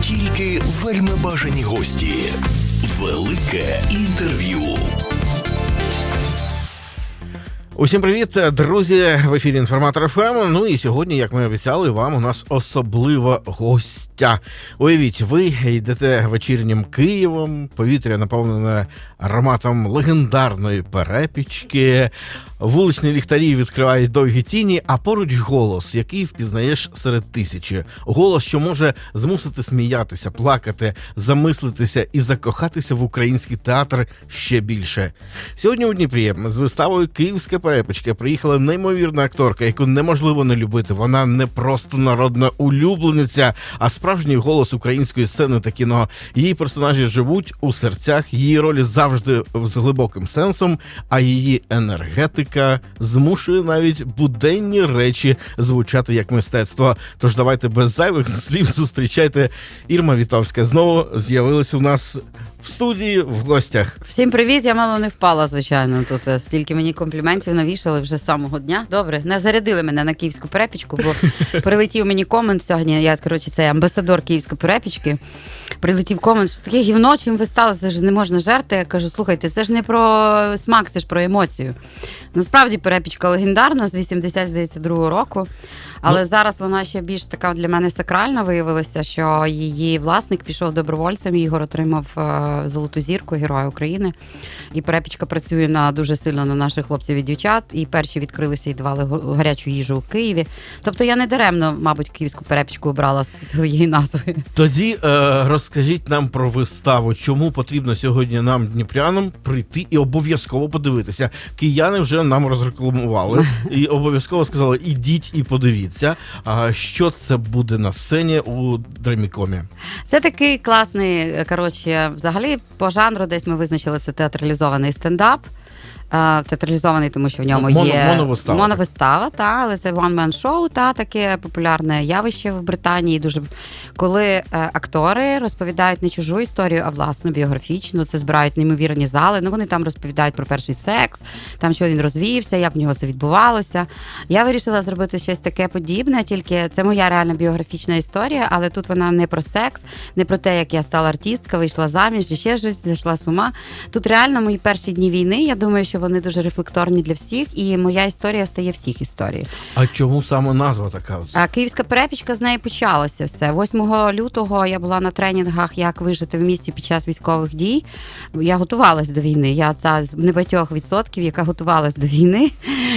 Тільки вельми бажані гості. Велике інтерв'ю. Усім привіт, друзі! В ефірі інформатор ФМ. Ну і сьогодні, як ми обіцяли, вам у нас особлива гостя. Уявіть, ви йдете вечірнім Києвом, повітря наповнене ароматом легендарної перепічки, вуличні ліхтарі відкривають довгі тіні, а поруч голос, який впізнаєш серед тисячі. Голос, що може змусити сміятися, плакати, замислитися і закохатися в український театр ще більше. Сьогодні у Дніпрі з виставою Київська перепічка приїхала неймовірна акторка, яку неможливо не любити. Вона не просто народна улюблениця, а справжній голос української сцени та кіно. Її персонажі живуть у серцях, її ролі завжди з глибоким сенсом, а її енергетика змушує навіть буденні речі звучати як мистецтво. Тож давайте без зайвих слів зустрічайте Ірма Вітовська. Знову з'явилася у нас в студії в гостях. Всім привіт, я мало не впала, звичайно. Тут е, стільки мені компліментів навішали вже з самого дня. Добре, не зарядили мене на київську перепічку, бо прилетів мені комент сьогодні. Я коротше, це амбасадор київської перепічки. Прилетів комент, що таке гівно, чим ви стали, це ж не можна жерти. Я кажу, слухайте, це ж не про смак, це ж про емоцію. Насправді перепічка легендарна з 80, здається, другого року. Але Ну. зараз вона ще більш така для мене сакральна виявилася, що її власник пішов добровольцем. Ігор отримав е, золоту зірку Героя України. І перепічка працює на дуже сильно на наших хлопців і дівчат. І перші відкрилися і давали го- гарячу їжу у Києві. Тобто я не даремно, мабуть, київську перепічку обрала з своєю назвою. Тоді е, розкажіть нам про виставу, чому потрібно сьогодні нам, дніпрянам, прийти і обов'язково подивитися. Кияни вже нам розрекламували і обов'язково сказали: ідіть і подивіться. А що це буде на сцені у Дремікомі? Це такий класний, е, коротше, взагалі по жанру десь ми визначили це театралізований стендап. Е, Театралізований, тому що в ньому моно- є моновистава. моновистава, та, але це one-man show, та таке популярне явище в Британії. Дуже коли е, актори розповідають не чужу історію, а власну біографічну. Це збирають неймовірні зали. Ну вони там розповідають про перший секс, там що він розвівся, як в нього це відбувалося. Я вирішила зробити щось таке подібне, тільки це моя реальна біографічна історія, але тут вона не про секс, не про те, як я стала артисткою, вийшла заміж, і ще щось зайшла з ума. Тут реально мої перші дні війни. Я думаю, що вони дуже рефлекторні для всіх, і моя історія стає всіх історією. А чому саме назва така? А київська перепічка з неї почалося все. 8 лютого я була на тренінгах, як вижити в місті під час військових дій. Я готувалась до війни. Я ця з небагатьох відсотків, яка готувалась до війни.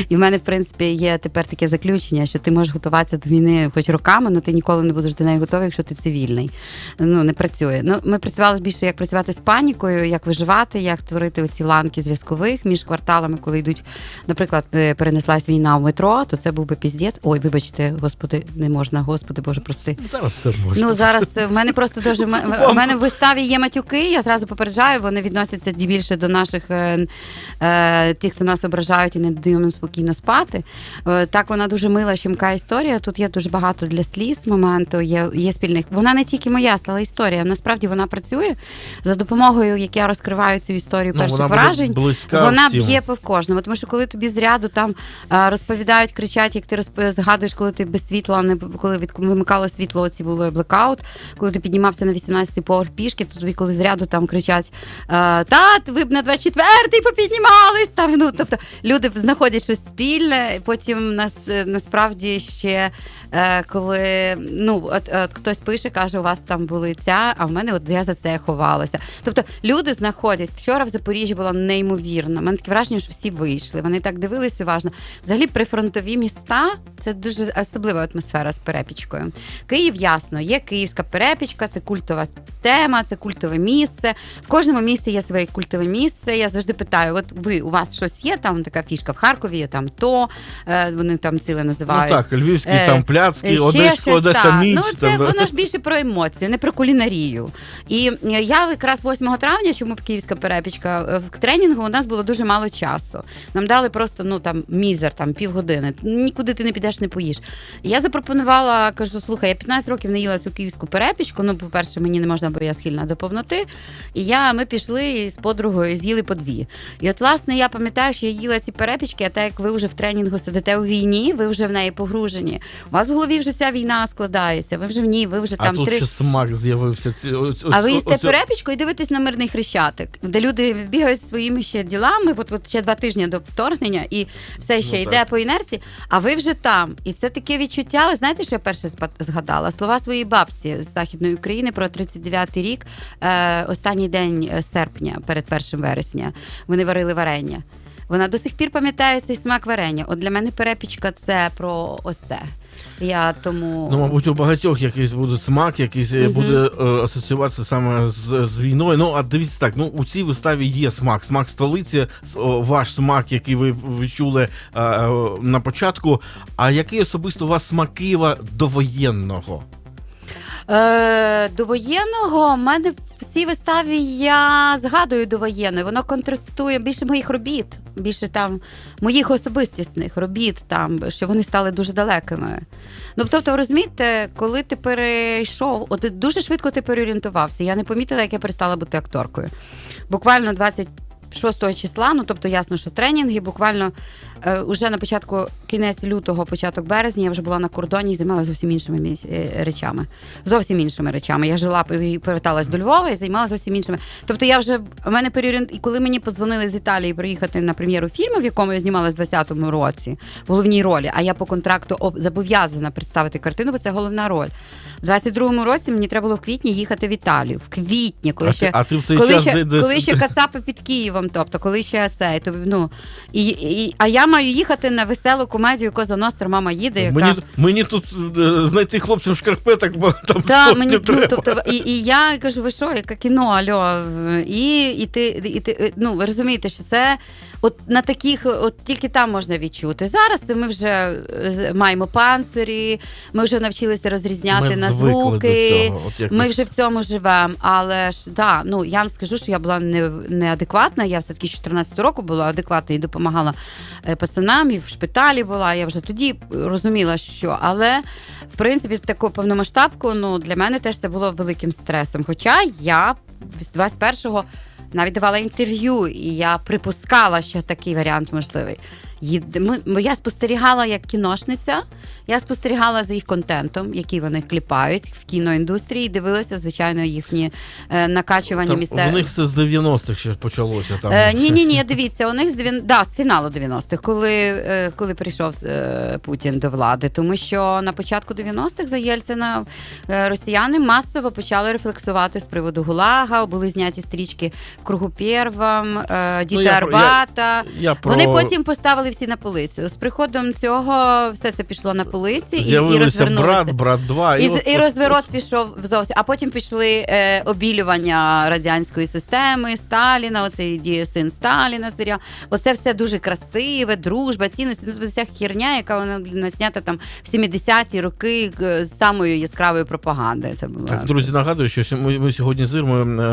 І в мене, в принципі, є тепер таке заключення, що ти можеш готуватися до війни хоч роками, але ти ніколи не будеш до неї готовий, якщо ти цивільний. Ну не працює. Ну ми працювали більше як працювати з панікою, як виживати, як творити оці ланки зв'язкових між кварталами, коли йдуть, наприклад, е, перенеслась війна в метро, то це був би піздєт. Ой, вибачте, господи, не можна, господи, боже, прости. Зараз все можна. Ну зараз е, в мене просто дуже в мене- в мене в виставі є матюки. Я зразу попереджаю. Вони відносяться більше до наших е, е, тих, хто нас ображають і не дають нам спокійно спати. Е, так вона дуже мила, щемка історія. Тут є дуже багато для сліз моменту. Є, є спільних. Вона не тільки моя стала історія. Насправді вона працює за допомогою, як я розкриваю цю історію Ну, перших вона вражень. близька Вона всім. Б'є по кожному. Тому що коли тобі з ряду там розповідають, кричать, як ти розп- згадуєш, коли ти без світла не коли від вимикало світло, оці було блекаут, коли ти піднімався на 18-й поверх пішки, то тобі коли з ряду там кричать: е, Тат, ви б на 24-й попіднімались. Там ну тобто люди знаходять щось спільне. Потім нас е, насправді ще коли ну от, от хтось пише, каже, у вас там були ця, а в мене от я за це ховалася. Тобто люди знаходять вчора в Запоріжжі було неймовірно. У мене таке враження, що всі вийшли. Вони так дивились уважно. Взагалі, прифронтові міста це дуже особлива атмосфера з перепічкою. Київ, ясно, є київська перепічка, це культова тема, це культове місце. В кожному місті є своє культове місце. Я завжди питаю: от ви у вас щось є? Там така фішка в Харкові, є там то. е, Вони там ціле Ну називають. так, львівські Е, там пляцки, Ще Одеса так. Міч. Ну, це там, воно ж більше про емоцію, не про кулінарію. І я якраз 8 травня, чому київська перепічка, е, в тренінгу у нас було дуже мало часу. Нам дали просто ну там мізер, там півгодини. Нікуди ти не підеш, не поїш. Я запропонувала, кажу, слухай, я 15 років не їла цю київську перепічку. Ну, по-перше, мені не можна, бо я схильна до повноти. І я, ми пішли з подругою, з'їли по дві. І от, власне, я пам'ятаю, що я їла ці перепічки, а так як ви вже в тренінгу сидите у війні, ви вже в неї погружені. У вас в голові вже ця війна складається. Ви вже в ній, ви вже А там тут три. ще смак з'явився. Ці- ось- А ви їсте оцю- перепічку і дивитесь на мирний хрещатик, де люди бігають своїми ще ділами, от, от ще два тижні до вторгнення, і все ще Ну, йде так. по інерції, а ви вже там. І це таке відчуття. Ви знаєте, що я перше спа- згадала? Слова своєї бабці з Західної України про 39-й рік, е, останній день е, серпня, перед 1 вересня. Вони варили варення. Вона до сих пір пам'ятає цей смак варення. От для мене перепічка це про ось це. Я тому Ну, мабуть, у багатьох якийсь буде смак, якийсь е, буде е, асоціюватися саме з, з війною. Ну, а дивіться так, ну у цій виставі є смак. Смак столиці, с- о, ваш смак, який ви відчули е, е, на початку. А який особисто у вас смак Києва довоєнного? Е, довоєнного в мене в цій виставі я згадую довоєнне. Воно контрастує більше моїх робіт, більше там моїх особистісних робіт, там що вони стали дуже далекими. Ну тобто, розумієте, коли ти перейшов, от дуже швидко ти переорієнтувався. Я не помітила, як я перестала бути акторкою. Буквально 26 числа, ну тобто ясно, що тренінги, буквально е, уже на початку кінець лютого, початок березня, я вже була на кордоні і займалася зовсім іншими е, речами. Зовсім іншими речами. Я жила і поверталась до Львова і займалася зовсім іншими. Тобто я вже в мене переорієнт... І коли мені позвонили з Італії приїхати на прем'єру фільму, в якому я знімалась в 20-му році, в головній ролі, а я по контракту об- зобов'язана представити картину, бо це головна роль. В 22-му році мені треба було в квітні їхати в Італію. В квітні, коли а, ще ти, а ти в цей коли час ще, де- де- коли ще Кацапи під Києвом, тобто, коли ще це, то, ну, і, і, а я маю їхати на веселу комедію Коза Ностр, мама їде, яка... Мені, мені тут е, знайти хлопцям в шкарпеток, бо там Та, сотні мені, ну, тобто, і, і я кажу, ви що, яке кіно, альо, і, і, ти, і ти, ну, ви розумієте, що це от на таких, от тільки там можна відчути. Зараз ми вже е, маємо панцирі, ми вже навчилися розрізняти Ми на звуки. цього, от. Ми вже в цьому живемо, але ж да, ну я не скажу, що я була не, неадекватна. Я все таки 14 року була адекватна і допомагала е, пацанам, і в шпиталі була. Я вже тоді розуміла, що але в принципі таку повномасштабку ну для мене теж це було великим стресом. Хоча я з 21-го навіть давала інтерв'ю, і я припускала, що такий варіант можливий. Ми- Я спостерігала як кіношниця, я спостерігала за їх контентом, який вони кліпають в кіноіндустрії, і дивилася, звичайно, їхні е, накачування місцевих. У них це з 90-х ще почалося. Там, Е, ні, ні, ні, дивіться, у них з дев'ян- да, з фіналу 90-х, коли, е, коли прийшов е, Путін до влади. Тому що на початку 90-х за Єльцина е, росіяни масово почали рефлексувати з приводу ГУЛАГа, були зняті стрічки Кругу Первам, е, Діти Ну, я Арбата. Я про... Вони потім поставили всі на полицю. З приходом цього все це пішло на полиці і, і розвернулося. брат, брат 2. І, от- і розворот пішов зовсім. А потім пішли е, обілювання радянської системи, Сталіна, оцей діє син Сталіна серіал. Оце все дуже красиве, дружба, цінності. Ну, вся херня, яка вона блін, знята там в 70-ті роки е, з самою яскравою пропагандою. Це була. Так, друзі, нагадую, що ми, ми сьогодні з Ірмою е,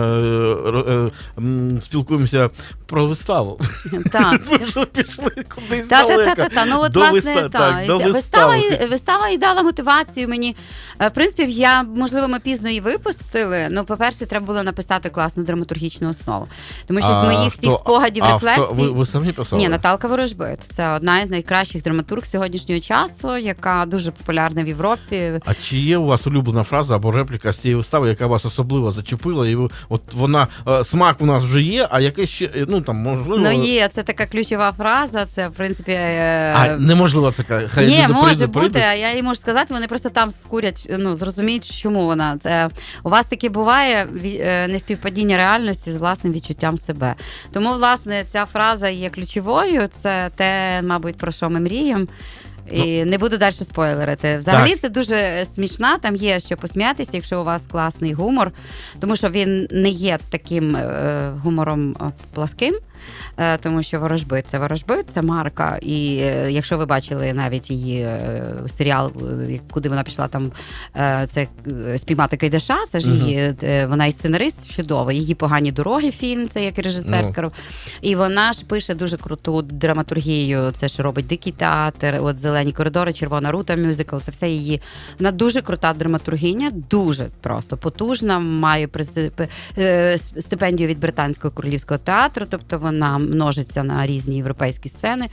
е, м, спілкуємося про виставу. Так. Ми вже пішли кудись Та, та, та, та, та. Ну от До власне виста- та. так, до вистава, і- вистава і дала мотивацію мені. Е, В принципі, я можливо ми пізно її випустили. Ну, по-перше, треба було написати класну драматургічну основу. Тому що з моїх всіх спогадів а рефлексій. ви, ви самі писали? Ні, Наталка Ворожбит. Це одна із найкращих драматург сьогоднішнього часу, яка дуже популярна в Європі. А чи є у вас улюблена фраза або репліка з цієї вистави, яка вас особливо зачепила, і ви, от вона е, смак у нас вже є, а якесь ще е, ну там можливо. Ну є це така ключова фраза. Це принципі. е, А неможливо це хай Ні, люди може прийдуть, бути, а я їй можу сказати, вони просто там вкурять, ну зрозуміють, чому вона. Це у вас таке буває е, неспівпадіння реальності з власним відчуттям себе. Тому, власне, ця фраза є ключовою. Це те, мабуть, про що ми мріємо. І не буду далі спойлерити. Взагалі Так. це дуже смішна. Там є що посміятися, якщо у вас класний гумор, тому що він не є таким е, гумором е, пласким. Е, тому що ворожбит це ворожбит, це марка. І е, якщо ви бачили навіть її серіал, куди вона пішла там це спіймати Кайдаша, це ж її вона і сценарист чудова. Її погані дороги фільм, це як режисер Ну. І вона ж пише дуже круту драматургію. Це ж робить дикий театр, от зелені коридори, червона рута, мюзикл. Це все її. Вона дуже крута драматургиня, дуже просто потужна. Має е, стипендію від британського королівського театру. Тобто вона множиться на різні європейські сцени.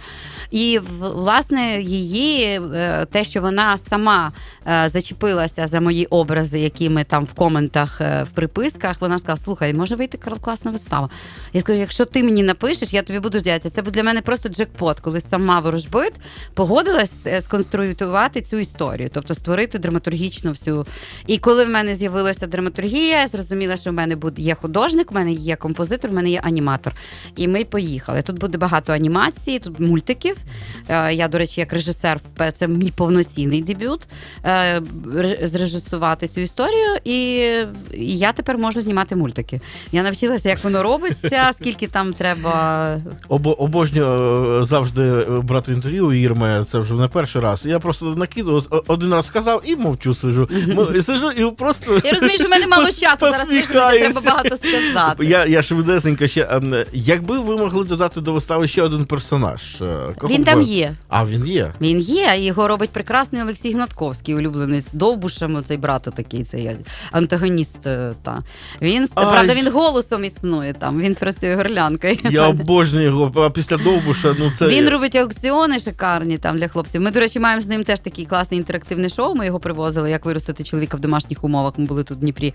І власне її е, те, що вона сама е, зачепилася за мої образи, які ми там в коментах в приписках, вона сказала: слухай, може вийти класна вистава. Я скажу, якщо ти мені напишеш, я тобі буду дякувати. Це буде для мене просто джекпот, коли сама ворожбит погодилась сконструювати цю історію, тобто створити драматургічну всю. І коли в мене з'явилася драматургія, я зрозуміла, що в мене буде є художник, в мене є композитор, в мене є аніматор. І ми поїхали. Тут буде багато анімації, тут мультиків. Е, Я, до речі, як режисер, це мій повноцінний дебют е, зрежисувати цю історію. І я тепер можу знімати мультики. Я навчилася, як воно робиться, скільки там треба. Обо, обожнюю е, завжди е, брати інтерв'ю у Ірми, це вже не перший раз. Я просто накидую, один раз сказав і мовчу сижу. Сижу і просто. Я розумію, що в мене мало часу. Зараз вийшло, треба багато сказати. Я, я швидесенько ще. ем, Якби ви могли додати до вистави ще один персонаж, е, кого Він там ви- є. А, він є. Він є, його робить прекрасний Олексій Гнатковський, улюблений з Довбушем, оцей брат такий, цей антагоніст. е, Та. Він, Ай. правда, він голосом існує там, він працює горлянкою. Я обожнюю його. Після Довбуша, ну це. Він робить аукціони шикарні там для хлопців. Ми, до речі, маємо з ним теж такий класний інтерактивне шоу. Ми його привозили, як виростити чоловіка в домашніх умовах. Ми були тут в Дніпрі.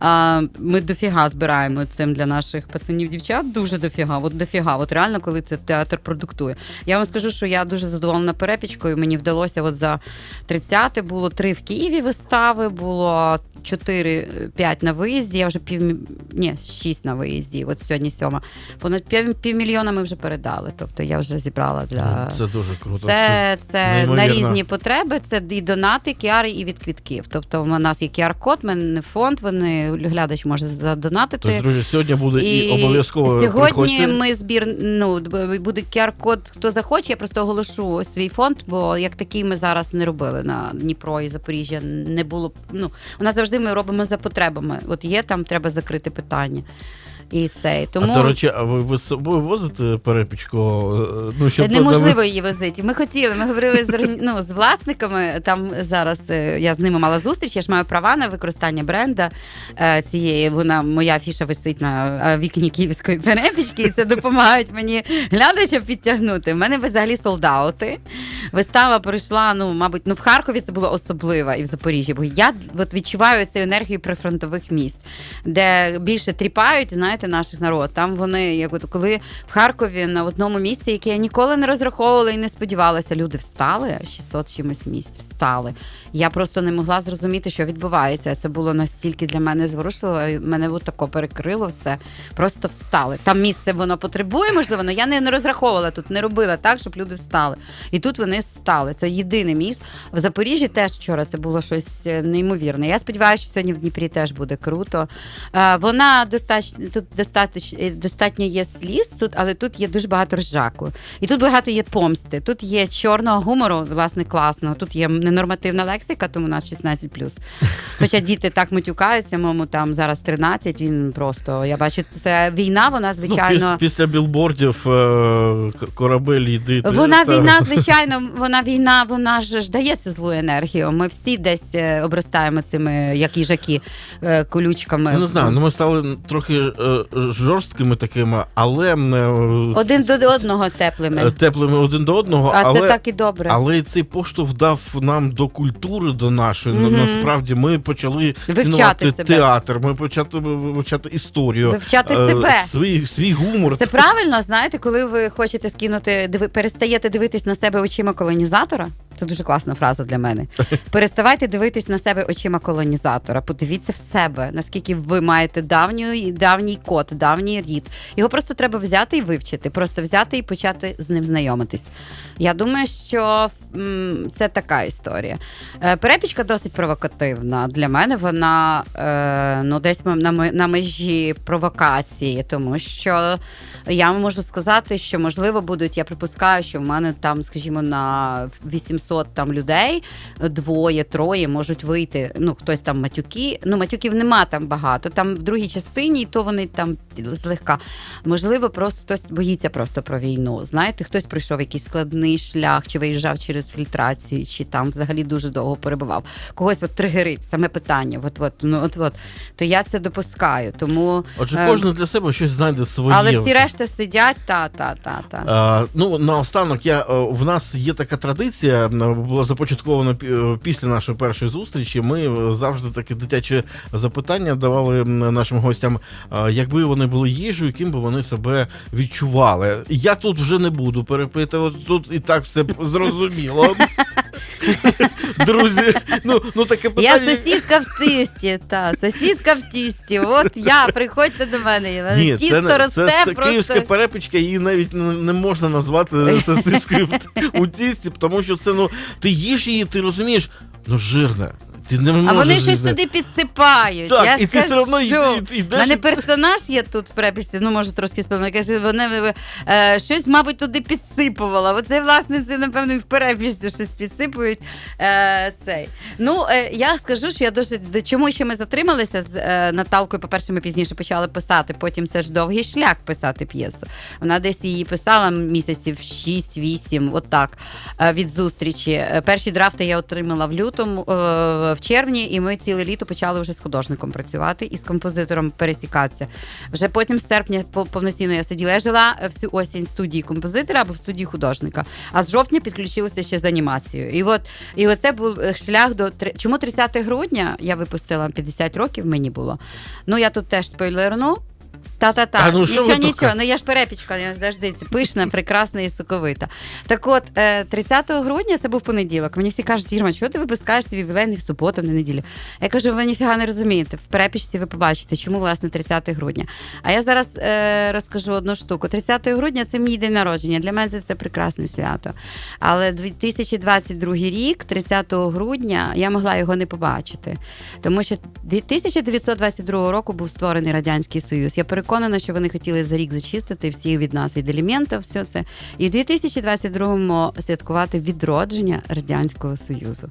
А, ми дофіга збираємо цим для наших пацанів дівчат. Дуже дофіга. От дофіга. От реально, коли це театр продуктує. Я вам скажу, що я дуже задоволена перепічкою. Мені вдалося от за 30-те було три в Києві вистави, було 4-5 на виїзді. Я вже пів ні, 6 на виїзді. От сьогодні сьома. Понад пів, півмільйона ми вже передали. Тобто я вже зібрала для Це дуже круто. це, це на неймовірно. різні потреби. Це і донати, кіари, і від квітків. Тобто, у нас є QR-код, мене фонд. Вони глядач може задонатити. Тобто, друзі, сьогодні буде і, обов'язково сьогодні приходьте. ми збір. Ну буде QR-код, хто захоче. Я просто оголошу свій фонд, бо як такий ми зараз не робили на Дніпро і Запоріжжя. Не було. Ну у нас завжди ми робимо за потребами. От є там, треба закрити питання. І цей тому А до речі, а ви, ви з собою возите перепічку? Е, Ну, щоб Неможливо її возити. Ми хотіли, ми говорили з ну, з власниками. Там зараз е, я з ними мала зустріч. Я ж маю права на використання бренда е, цієї. Вона моя афіша висить на вікні київської перепічки, і це допомагають мені глядачам підтягнути. У мене взагалі солдаути. Вистава пройшла, ну, мабуть, ну в Харкові це було особливо і в Запоріжжі, бо я от відчуваю цю енергію прифронтових міст, де більше тріпають, знаєте, наших народ. Там вони, як от коли в Харкові на одному місці, яке я ніколи не розраховувала і не сподівалася, люди встали, 600 чимось місць встали. Я просто не могла зрозуміти, що відбувається. Це було настільки для мене зворушливо. і Мене от тако перекрило все. Просто встали. Там місце воно потребує, можливо, але я не, не розраховувала тут, не робила так, щоб люди встали. І тут вони стали. Це єдине місце. В Запоріжжі теж вчора це було щось е, неймовірне. Я сподіваюся, що сьогодні в Дніпрі теж буде круто. Е, Вона достатньо тут достатньо, достатньо є сліз, тут, але тут є дуже багато ржаку. І тут багато є помсти. Тут є чорного гумору, власне, класного. Тут є ненормативна лексика, тому у нас 16 Хоча діти так матюкаються, моєму там зараз 13, Він просто я бачу, це війна. Вона Ну, звичайно. піс- після білбордів е, корабель йди. Вона та- війна, звичайно, вона війна, вона ж ж дає злу енергію. Ми всі десь е, обростаємо цими, як їжаки, е, колючками. Ну, не знаю, ну ми стали трохи е, жорсткими такими, але е, Один до одного теплими. е, теплими один до одного. А але, це так і добре. але цей поштовх дав нам до культури, до нашої. Мгм. Насправді ми почали Вивчати себе. театр, ми почали вивчати історію. Вивчати е, себе. Свій, свій гумор. Це правильно, знаєте, коли ви хочете скинути, перестаєте дивитись на себе очима колонізатора. Це дуже класна фраза для мене. Переставайте дивитись на себе очима колонізатора. Подивіться в себе, наскільки ви маєте давній, давній код, давній рід. Його просто треба взяти і вивчити, просто взяти і почати з ним знайомитись. Я думаю, що м, це така історія. Е, Перепічка досить провокативна. Для мене вона е, ну, десь на, на межі провокації, тому що я можу сказати, що можливо будуть, я припускаю, що в мене там, скажімо, на 500 там людей, двоє, троє можуть вийти. Ну, хтось там матюки. Ну, матюків нема там багато. Там в другій частині, і то вони там злегка. Можливо, просто хтось боїться просто про війну. Знаєте, хтось пройшов якийсь складний шлях, чи виїжджав через фільтрацію, чи там взагалі дуже довго перебував. Когось от тригерить саме питання. От, от, ну, от, от. То я це допускаю. Тому Отже, е, кожен для себе щось знайде своє. але всі решта сидять, та, та, та, та. А, ну, наостанок, я, е, в нас є така традиція, е, започатковано е, після нашої першої зустрічі. Ми е, завжди таке дитяче запитання давали нашим гостям, е, якби вони були їжею, ким би вони себе відчували. Я тут вже не буду перепитувати, тут і так все зрозуміло. Друзі, ну, ну таке Я сосіска в тисті, та сосіска в тісті. От я, приходьте до мене. Ні, Тісто це, росте це, це просто. київська перепічка, її навіть не, не можна назвати сосискою в- у тісті, тому що це ну ти їш її, ти розумієш, ну жирне. Ти не А вони щось туди підсипають. Так, я і ж ти все кажу, одно й- й- У йдеш мене персонаж є тут в перепічці, ну може трошки спільно. Каже, вони е, щось, мабуть, туди підсипувала. Оце, власне, це, напевно, і в перепічці щось підсипують. Е, цей. Ну, е, я скажу, що я дуже до чому ще ми затрималися з е, Наталкою. По-перше, ми пізніше почали писати. Потім це ж довгий шлях писати п'єсу. Вона десь її писала місяців 6-8, отак, е, від зустрічі. Е, Перші драфти я отримала в лютому, е, в червні, і ми ціле літо почали вже з художником працювати і з композитором пересікатися. Вже потім з серпня повноцінно я сиділа. Я жила всю осінь в студії композитора або в студії художника. А з жовтня підключилася ще з анімацією. І от і оце був е, шлях до чому 30 грудня я випустила 50 років. Мені було. Ну я тут теж спойлерну. Та-та-та, Та ну, що нічого, тут нічого. ка- Ну я ж перепічка, я ж завжди пишна, прекрасна і соковита. Так от, е, 30 грудня це був понеділок. Мені всі кажуть, Ірма, чого ти випускаєш свій ювілейний в суботу, не неділю? Я кажу, ви ніфіга не розумієте. В перепічці ви побачите, чому власне 30 грудня. А я зараз е, розкажу одну штуку. 30 грудня це мій день народження. Для мене це прекрасне свято. Але 2022 рік, 30 грудня, я могла його не побачити. Тому що 1922 року був створений Радянський Союз. Я переконана, що вони хотіли за рік зачистити всіх від нас, від елементів, все це. І в 2022-му святкувати відродження Радянського Союзу.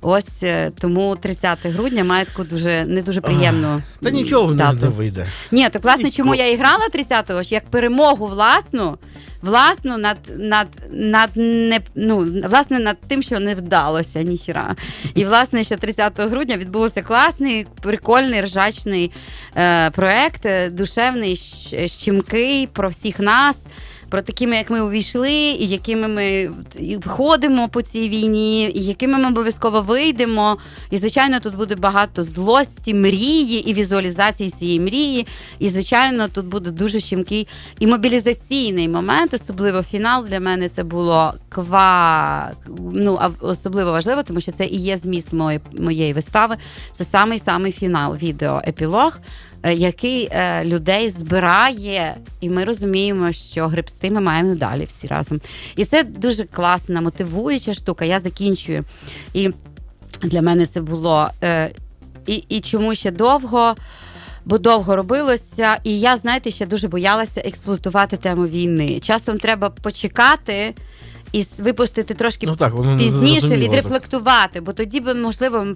Ось е, тому 30 грудня має таку дуже не дуже приємну. Та нічого не, дату. не вийде. Ні, так власне, чому я і грала 30-го, як перемогу власну, власну над над, над не ну власне над тим, що не вдалося ніхіра. І власне, що 30 грудня відбувся класний, прикольний, ржачний е, проект, е, душевний, щ- щемкий про всіх нас. Про такими, як ми увійшли, і якими ми входимо по цій війні, і якими ми обов'язково вийдемо. І, звичайно, тут буде багато злості, мрії і візуалізації цієї мрії. І, звичайно, тут буде дуже щемкий і мобілізаційний момент, особливо фінал для мене це було ква. Ну, особливо важливо, тому що це і є зміст моєї, моєї вистави. Це самий самий фінал, відео, епілог. Е, Який е, людей збирає, і ми розуміємо, що гребсти ми маємо далі всі разом. І це дуже класна, мотивуюча штука. Я закінчую. І для мене це було е, і, і чому ще довго. Бо довго робилося, і я, знаєте, ще дуже боялася експлуатувати тему війни. Часом треба почекати і випустити трошки Ну так, воно пізніше відрефлектувати, бо тоді би, можливо,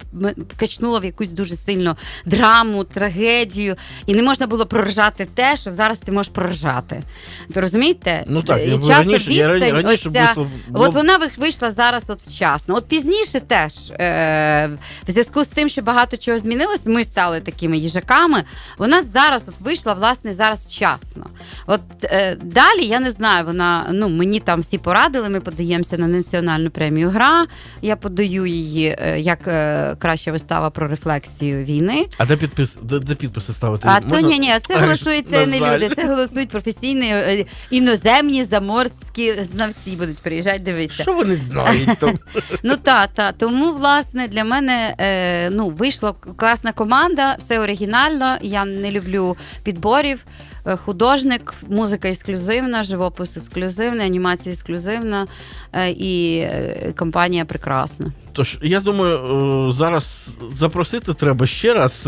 качнуло в якусь дуже сильну драму, трагедію, і не можна було проржати те, що зараз ти можеш проржати. Ви розумієте? Ну так, І я часто раніше, я раніше ось ця- було- було- От вона вийшла зараз от вчасно. От пізніше теж е, в зв'язку з тим, що багато чого змінилось, ми стали такими їжаками. Вона зараз от вийшла власне зараз вчасно. От е, далі я не знаю. Вона ну мені там всі порадили. Ми подаємося на національну премію Гра. Я подаю її е, як е, краща вистава про рефлексію війни. А де підпис, де, де підписи ставити? А Можна? то ні, ні, це голосують на не жаль. люди, це голосують професійні е, іноземні заморські знавці будуть приїжджати дивитися. Що вони знають там? Ну та, та. Тому, власне, для мене е, ну, вийшла класна команда, все оригінально. Я не люблю підборів. Е, художник, музика ексклюзивна, живопис ексклюзивний, анімація ексклюзивна е, і е, компанія прекрасна. Тож я думаю, зараз запросити треба ще раз.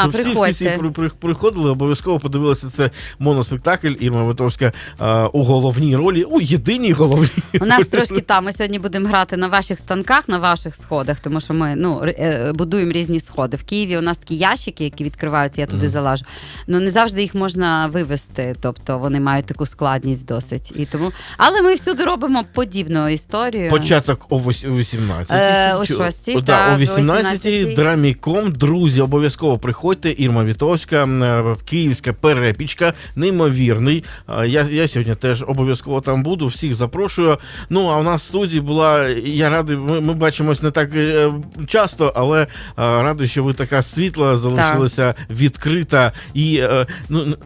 щоб всі, всі, всі приходили, обов'язково подивилися це моноспектакль Ірма Витовська у головній ролі, у єдиній головній. У нас трошки там. Ми сьогодні будемо грати на ваших станках, на ваших сходах, тому що ми ну будуємо різні сходи. В Києві у нас такі ящики, які відкриваються, я туди Мгм. залажу. Ну не завжди їх можна вивести, тобто вони мають таку складність досить. І тому, але ми всюди робимо подібну історію. Початок о о 18. Е, о Чи- 6-й, да, так, о о 18 18-й. Драміком. Друзі, обов'язково приходьте. Ірма Вітовська, е, київська перепічка, неймовірний. Я, я сьогодні теж обов'язково там буду. Всіх запрошую. Ну а в нас в студії була. Я радий. Ми, ми бачимось не так е, часто, але радий, що ви така світла залишилася відкрита і е, ну не